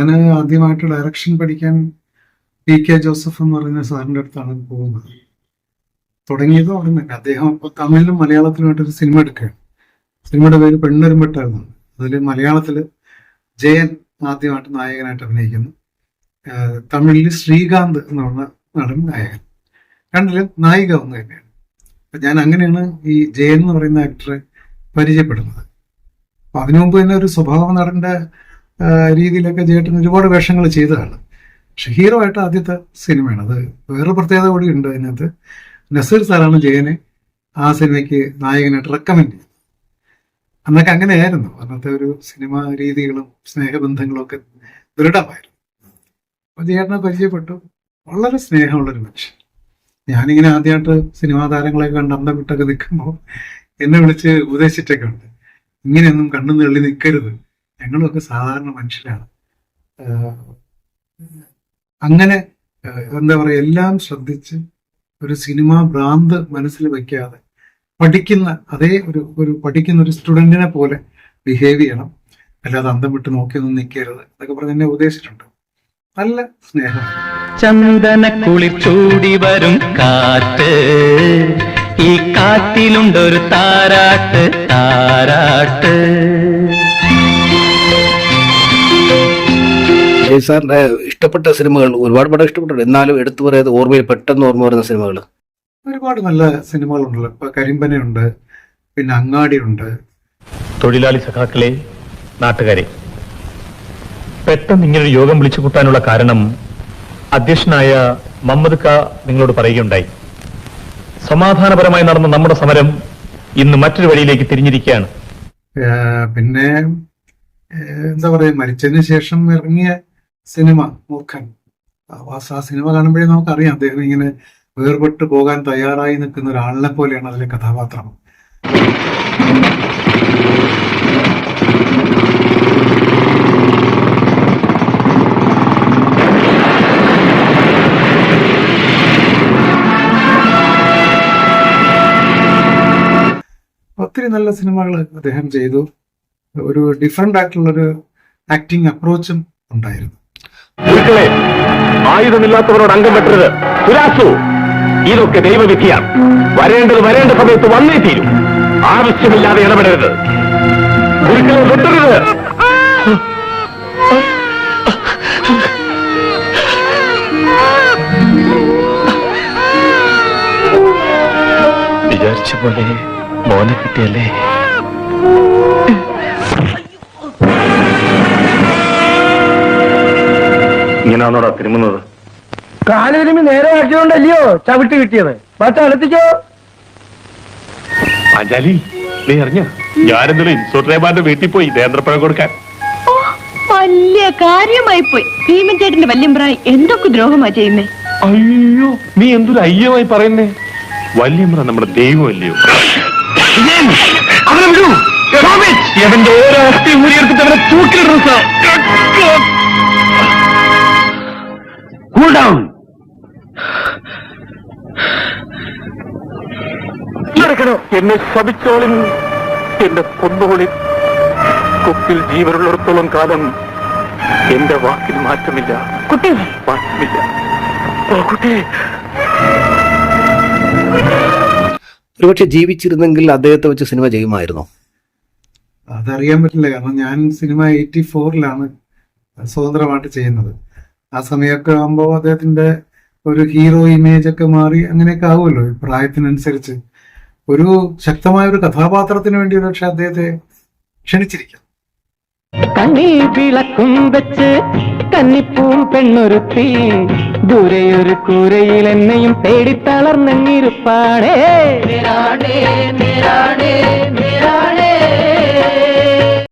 ഞാൻ ആദ്യമായിട്ട് ഡയറക്ഷൻ പഠിക്കാൻ പി കെ ജോസഫ് എന്ന് പറയുന്ന സാറിന്റെ അടുത്താണ് പോകുന്നത്. തുടങ്ങിയത് അവിടെ തന്നെ. അദ്ദേഹം ഇപ്പോൾ തമിഴിലും മലയാളത്തിലുമായിട്ടൊരു സിനിമ എടുക്കുകയാണ്. സിനിമയുടെ പേര് പെണ്ണരുമ്പെട്ടായിരുന്നു. അതിൽ മലയാളത്തിൽ ജയൻ ആദ്യമായിട്ട് നായകനായിട്ട് അഭിനയിക്കുന്നു. തമിഴിൽ ശ്രീകാന്ത് എന്ന് പറഞ്ഞ നടൻ നായകൻ. രണ്ടിലും നായിക ഒന്ന് തന്നെയാണ്. ഞാൻ അങ്ങനെയാണ് ഈ ജയൻ എന്ന് പറയുന്ന ആക്ടറെ പരിചയപ്പെടുന്നത്. അപ്പൊ അതിനു മുമ്പ് തന്നെ ഒരു സ്വഭാവ നടന്റെ ആഹ് രീതിയിലൊക്കെ ചേട്ടൻ ഒരുപാട് വേഷങ്ങൾ ചെയ്തതാണ്. പക്ഷെ ഹീറോ ആയിട്ട് ആദ്യത്തെ സിനിമയാണ്. അത് വേറൊരു പ്രത്യേകത കൂടി ഉണ്ട് അതിനകത്ത്. നസീർ സാറാണ് ജയനെ ആ സിനിമയ്ക്ക് നായകനായിട്ട് റെക്കമെൻഡ് ചെയ്തത്. അന്നൊക്കെ അങ്ങനെയായിരുന്നു. അന്നത്തെ ഒരു സിനിമാ രീതികളും സ്നേഹബന്ധങ്ങളും ഒക്കെ ദൃഢമായിരുന്നു. അപ്പൊ ചേട്ടനെ പരിചയപ്പെട്ടു. വളരെ സ്നേഹമുള്ളൊരു മനുഷ്യൻ. ഞാനിങ്ങനെ ആദ്യമായിട്ട് സിനിമാ താരങ്ങളെ കണ്ട് അന്തം വിട്ടൊക്കെ നിൽക്കുമ്പോൾ എന്നെ വിളിച്ച് ഉപദേശിച്ചൊക്കെ ഉണ്ട്. ഇങ്ങനെയൊന്നും കണ്ണു തള്ളി നിൽക്കരുത്. ഞങ്ങളൊക്കെ സാധാരണ മനുഷ്യരാണ്. അങ്ങനെ എന്താ പറയുക എല്ലാം ശ്രദ്ധിച്ച് ഒരു സിനിമ ഭ്രാന്ത് മനസ്സിൽ വയ്ക്കാതെ പഠിക്കുന്ന അതേ ഒരു ഒരു പഠിക്കുന്ന ഒരു സ്റ്റുഡന്റിനെ പോലെ ബിഹേവ് ചെയ്യണം. അല്ലാതെ അന്തം വിട്ട് നോക്കിയൊന്നും നിൽക്കരുത് എന്നൊക്കെ പറഞ്ഞ് എന്നെ ഉപദേശിച്ചിട്ടുണ്ട്. നല്ല സ്നേഹം. ചന്ദന കുളിച്ചൂടി ചൂടി വരും കാറ്റ്. ഈ കാറ്റിലുണ്ടൊരു താരാട്ട് താരാട്ട്. ജയ് സാറിന്റെ ഇഷ്ടപ്പെട്ട സിനിമകൾ ഒരുപാട് പടം ഇഷ്ടപ്പെട്ടു എന്നാലും എടുത്തു പറയാതെ ഓർമ്മയിൽ പെട്ടെന്ന് ഓർമ്മ വരുന്ന സിനിമകൾ. ഒരുപാട് നല്ല സിനിമകളുണ്ടല്ലോ ഇപ്പൊ കരിമ്പനയുണ്ട് പിന്നെ അങ്ങാടിയുണ്ട്. തൊഴിലാളി സഖാക്കളെ നാട്ടുകാരെ പെട്ടെന്ന് ഇങ്ങനൊരു യോഗം വിളിച്ചു കൂട്ടാനുള്ള കാരണം അധ്യക്ഷനായ മമ്മദ് ക നിങ്ങളോട് പറയുകയുണ്ടായി. സമാധാനപരമായി നടന്ന നമ്മുടെ സമരം ഇന്ന് മറ്റൊരു വഴിയിലേക്ക് തിരിഞ്ഞിരിക്കുകയാണ്. പിന്നെ എന്താ പറയാ മരിച്ചതിന് ശേഷം ഇറങ്ങിയ സിനിമ മൂർഖൻ ആവാസ് ആ സിനിമ കാണുമ്പോഴേ നമുക്കറിയാം അദ്ദേഹം ഇങ്ങനെ വേർപെട്ട് പോകാൻ തയ്യാറായി നിൽക്കുന്ന ഒരാളിനെ പോലെയാണ് അതിലെ കഥാപാത്രം. ഒത്തിരി നല്ല സിനിമകൾ അദ്ദേഹം ചെയ്തു. ഒരു ഡിഫറെന്റ് ആയിട്ടുള്ളൊരു ആക്ടിങ് അപ്രോച്ചും ഉണ്ടായിരുന്നു. ഗുരുക്കളെ ആയുധമില്ലാത്തവരോട് അംഗം വെട്ടരുത്. തുലാസു ഇതൊക്കെ ദൈവവിധിയാണ്. വരേണ്ടത് വരേണ്ട സമയത്ത് വന്നേ തീരും. ആവശ്യമില്ലാതെ ഇടപെടരുത്. ഗുരുക്കളെ വെട്ടരുത്. വിചാരിച്ച പോലെ മോനെ കിട്ടിയല്ലേ? ഇങ്ങനെയാണോടാ തിരുമുന്നത്? കാലുരുമി നേരെ ആക്കിയോണ്ടല്ലയോ ചവിട്ടി കിട്ടിയത്? മറ്റേ അടുത്തിച്ചോ പാഞ്ചാലി നീ അറിഞ്ഞ ഞാനെന്തൊരു ഇൻസൂട്ടേമാരുടെ വീട്ടിൽ പോയി നേന്ത്രപ്പഴം കൊടുക്കാൻ. ഓ, വലിയ കാര്യമായി പോയി. ഭീമൻ ചേട്ടന്റെ വല്യമ്പ്രായി എന്തൊക്കെ ദ്രോഹമാ ചെയ്യുന്നേ? അയ്യോ നീ എന്തൊരു അയ്യമായി പറയുന്നേ? വല്യമ്പ്ര നമ്മുടെ ദൈവമല്ലയോ? എവന്റെ ഓരോ അസ്ഥി ഊരിയെടുത്തിട്ട് അവനെ തൂക്കിലിടുന്ന കൂൾ ഡൗൺ എന്നെ ശപിച്ചോളിൻ. എന്റെ കൊന്നോളിൻ കൊക്കിൽ ജീവനുള്ളിടത്തോളം കാലം എന്റെ വാക്കിൽ മാറ്റമില്ല. കുട്ടി. മാറ്റമില്ല. ഓ കുട്ടി. ഒരുപക്ഷെ ജീവിച്ചിരുന്നെങ്കിൽ അദ്ദേഹത്തെ വെച്ച് സിനിമ ചെയ്യുമായിരുന്നോ? അതറിയാൻ പറ്റില്ല. കാരണം ഞാൻ സിനിമ എയ്റ്റി ഫോറിലാണ് സ്വതന്ത്രമായിട്ട് ചെയ്യുന്നത്. ആ സമയമൊക്കെ ആകുമ്പോൾ അദ്ദേഹത്തിന്റെ ഒരു ഹീറോ ഇമേജ് ഒക്കെ മാറി അങ്ങനെയൊക്കെ ആവുമല്ലോ. പ്രായത്തിനനുസരിച്ച്. ഒരു ശക്തമായ ഒരു കഥാപാത്രത്തിന് വേണ്ടി ഒരുപക്ഷെ അദ്ദേഹത്തെ ക്ഷണിച്ചിരിക്കാം. കണ്ണിൽ വിളക്കും വെച്ച് കന്നിപ്പൂം പെണ്ണൊരുത്തി. ദൂരെയൊരു കൂരയിൽ എന്നെയും തേടി തളർന്നിരുപ്പാടേ